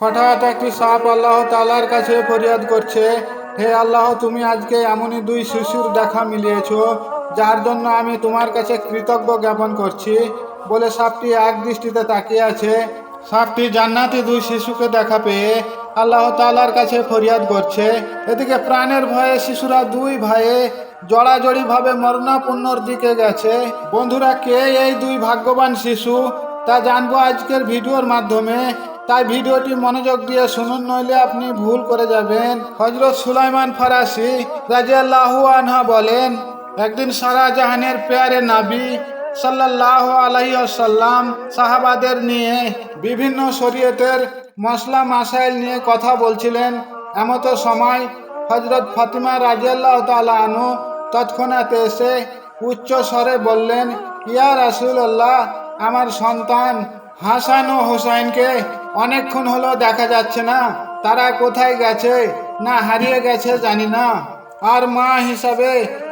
হঠাৎ একটি সাপ আল্লাহ তালার কাছে ফরিয়াদ করছে, হে আল্লাহ, তুমি আজকে এমনই দুই শিশুর দেখা মিলিয়েছো, যার জন্য আমি তোমার কাছে কৃতজ্ঞ জ্ঞাপন করছি। বলে সাপটি এক দৃষ্টিতে তাকিয়ে আছে। সাপটি জান্নাতি দুই শিশুকে দেখা পেয়ে আল্লাহ তালার কাছে ফরিয়াদ করছে। এদিকে প্রাণের ভয়ে শিশুরা দুই ভাইয়ে জড়াজড়ি ভাবে মরণাপন্নর দিকে গেছে। বন্ধুরা, কে এই দুই ভাগ্যবান শিশু? তা জানব আজকের ভিডিওর মাধ্যমে। তাই ভিডিওটি মনোযোগ দিয়ে শুনুন, নইলে আপনি ভুল করে যাবেন। হজরত সুলাইমান ফারাসি রাজিয়াল্লাহু আনহা বলেন, একদিন সারা জাহানের পেয়ারে নাবি সাল্লাল্লাহু আলাইহি আসাল্লাম সাহাবাদের নিয়ে বিভিন্ন শরীয়তের মশলা মাসাইল নিয়ে কথা বলছিলেন। এমতো সময় হজরত ফাতিমা রাজিয়াল্লাহ তালা তৎক্ষণাৎ এসে উচ্চ স্বরে বললেন, ইয়া রাসূলুল্লাহ, আমার সন্তান হাসান ও হোসাইনকে অনেকক্ষণ হলো দেখা যাচ্ছে না। তারা কোথায় গেছে? না হারিয়ে গেছে, জানি না। আর মা হিসাবে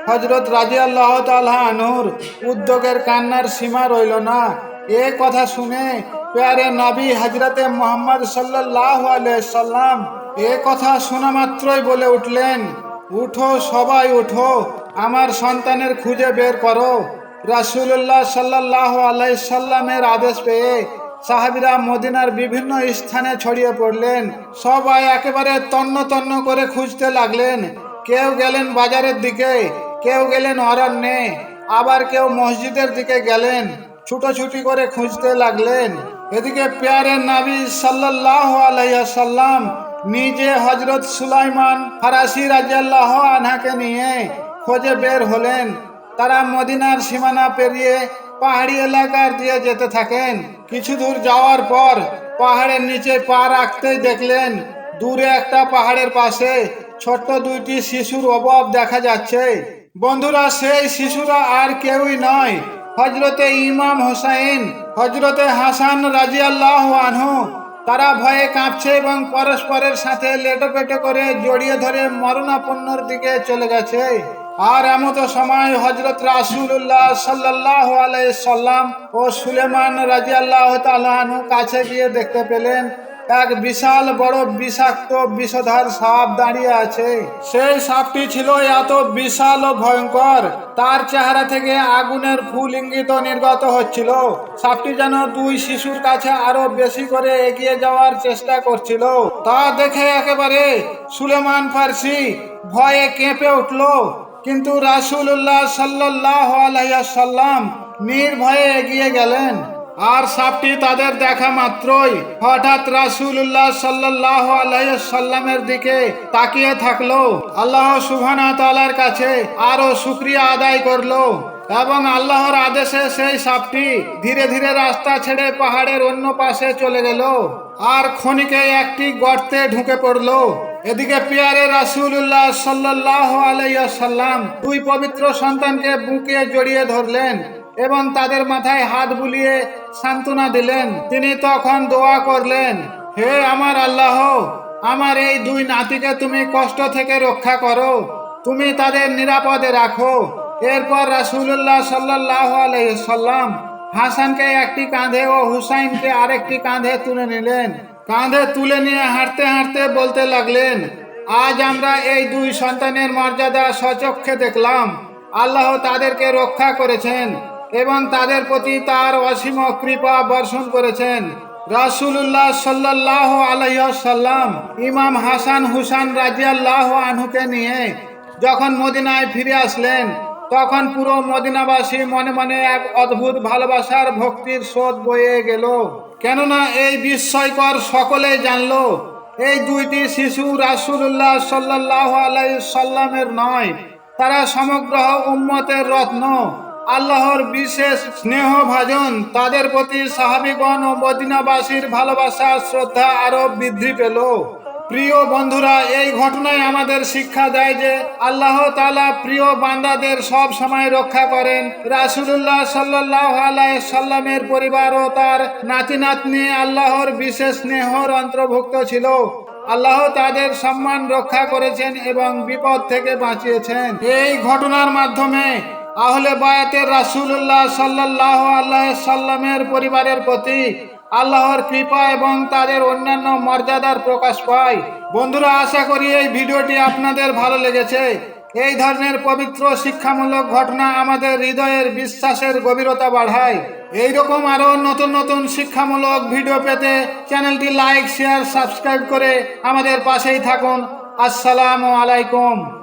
হজরত রাজি আল্লাহ আনহুর উদ্যোগের কান্নার সীমা রইল না। এ কথা শুনে পেয়ারে নাবি হজরতে মোহাম্মদ সাল্লাহ সাল্লাম এ কথা শোনা মাত্রই বলে উঠলেন, উঠো সবাই, উঠো, আমার সন্তানের খুঁজে বের করো। রাসুল্লাহ সাল্লাহ আলাই সাল্লামের আদেশ পেয়ে সাহাবিরা মদিনার বিভিন্ন স্থানে ছড়িয়ে পড়লেন। সবাই একেবারে তন্ন তন্ন করে খুঁজতে লাগলেন। কেউ গেলেন বাজারের দিকে, কেউ গেলেন অরণ্যে, আবার কেউ মসজিদের দিকে গেলেন, ছুটোছুটি করে খুঁজতে লাগলেন। এদিকে পেয়ারের নাবি সাল্লাহ আলাইসাল্লাম নিজে হজরত সুলাইমান ফারাসি রাজিয়াল্লাহ আনহাকে নিয়ে খোঁজে বের হলেন। তারা মদিনার সীমানা পেরিয়ে পাহাড়ি এলাকার দিয়ে যেতে থাকেন। কিছু দূর যাওয়ার পর পাহাড়ের নিচে পা রাখতেই দেখলেন, দূরে একটা পাহাড়ের পাশে ছোট্ট দুইটি শিশুর অভাব দেখা যাচ্ছে। বন্ধুরা, সেই শিশুরা আর কেউই নয়। হজরতে ইমাম হোসাইন হজরতে হাসান রাজিয়াল্লাহ আনহু, তারা ভয়ে কাঁপছে এবং পরস্পরের সাথে লেটোপেটো করে জড়িয়ে ধরে মরণাপন্নর দিকে চলে গেছে। আর এমত সময় হজরত রাসুল্লাহ সাল্লাহ সাল্লাম ও সুলেমান রাজি আল্লাহ তালু কাছে গিয়ে দেখতে পেলেন, এক বিশাল বড় বিষাক্ত বিষধার সাপ দাঁড়িয়ে আছে। সেই সাপটি ছিল এত বিশাল ও ভয়ঙ্কর, তার চেহারা থেকে আগুনের ফুল ইঙ্গিত নির্গত হচ্ছিল। সাপটি যেন দুই শিশুর কাছে আরও বেশি করে এগিয়ে যাওয়ার চেষ্টা করছিল। তা দেখে একেবারে সুলেমান ফার্সি ভয়ে কেঁপে উঠল। কিন্তু রাসুল্লাহ সাল্লাহ আলাইসাল্লাম নির্ভয়ে এগিয়ে গেলেন। আর সাপটি তাদের দেখা মাত্রই হঠাৎ রাসুল্লাহ সাল্লাহ আলাইসাল্লামের দিকে তাকিয়ে থাকল। আল্লাহ সুবহানা তালার কাছে আরও শুক্রিয়া আদায় করল এবং আল্লাহর আদেশে সেই সাপটি ধীরে ধীরে রাস্তা ছেড়ে পাহাড়ের অন্য পাশে চলে গেল। আর খনিকে একটি গর্তে ঢুকে পড়ল। এদিকে পিয়ারে রাসুল্লাহ সাল্লাহ আলাইসাল্লাম দুই পবিত্র সন্তানকে বুকে জড়িয়ে ধরলেন এবং তাদের মাথায় হাত বুলিয়ে সান্ত্বনা দিলেন। তিনি তখন দোয়া করলেন, হে আমার আল্লাহ, আমার এই দুই নাতিকে তুমি কষ্ট থেকে রক্ষা করো, তুমি তাদের নিরাপদে রাখো। এরপর রাসুল্লাহ সাল্লাহ আলাইসাল্লাম হাসানকে একটি কাঁধে ও হুসাইনকে আরেকটি কাঁধে তুলে নিলেন। কাঁধে তুলে নিয়ে হাঁটতে হাঁটতে বলতে লাগলেন, আজ আমরা এই দুই সন্তানের মর্যাদা সচক্ষে দেখলাম। আল্লাহ তাদেরকে রক্ষা করেছেন এবং তাদের প্রতি তার অসীম কৃপা বর্ষণ করেছেন। রাসুল্লাহ সাল্লাহ আলাইসাল্লাম ইমাম হাসান হুসান রাজিয়াল্লাহ আনহুকে নিয়ে যখন মদিনায় ফিরে আসলেন তখন পুরো মদিনাবাসী মনে মনে এক অদ্ভুত ভালোবাসার ভক্তির স্রোত বয়ে গেল। কেননা এই বিস্ময়কর সকলে জানলো, এই দুইটি শিশু রাসুল্লাহ সাল্লাহ আলাই সাল্লামের নয়। তারা সমগ্র উম্মতের রত্ন, আল্লাহর বিশেষ স্নেহ ভাজন তাদের প্রতি সাহাবিগণ ও মদিনাবাসীর ভালোবাসা শ্রদ্ধা আরও বৃদ্ধি পেল। প্রিয় বন্ধুরা, এই ঘটনায় আমাদের শিক্ষা দেয় যে আল্লাহ তালা প্রিয় বান্দাদের সব সময় রক্ষা করেন। রাসুল্লাহ সাল্লাহ আলাই সাল্লামের পরিবার ও তার নাতি নাতনি আল্লাহর বিশেষ স্নেহর অন্তর্ভুক্ত ছিল। আল্লাহ তাদের সম্মান রক্ষা করেছেন এবং বিপদ থেকে বাঁচিয়েছেন। এই ঘটনার মাধ্যমে আহলে বায়াতের রাসুল্লাহ সাল্লাহ আল্লাহ সাল্লামের পরিবারের প্রতি আল্লাহর কৃপা এবং তাদের অন্যান্য মর্যাদার প্রকাশ পায়। বন্ধুরা, আশা করি এই ভিডিওটি আপনাদের ভালো লেগেছে। এই ধরনের পবিত্র শিক্ষামূলক ঘটনা আমাদের হৃদয়ের বিশ্বাসের গভীরতা বাড়ায়। এইরকম আরও নতুন নতুন শিক্ষামূলক ভিডিও পেতে চ্যানেলটি লাইক, শেয়ার, সাবস্ক্রাইব করে আমাদের পাশেই থাকুন। আসসালামু আলাইকুম।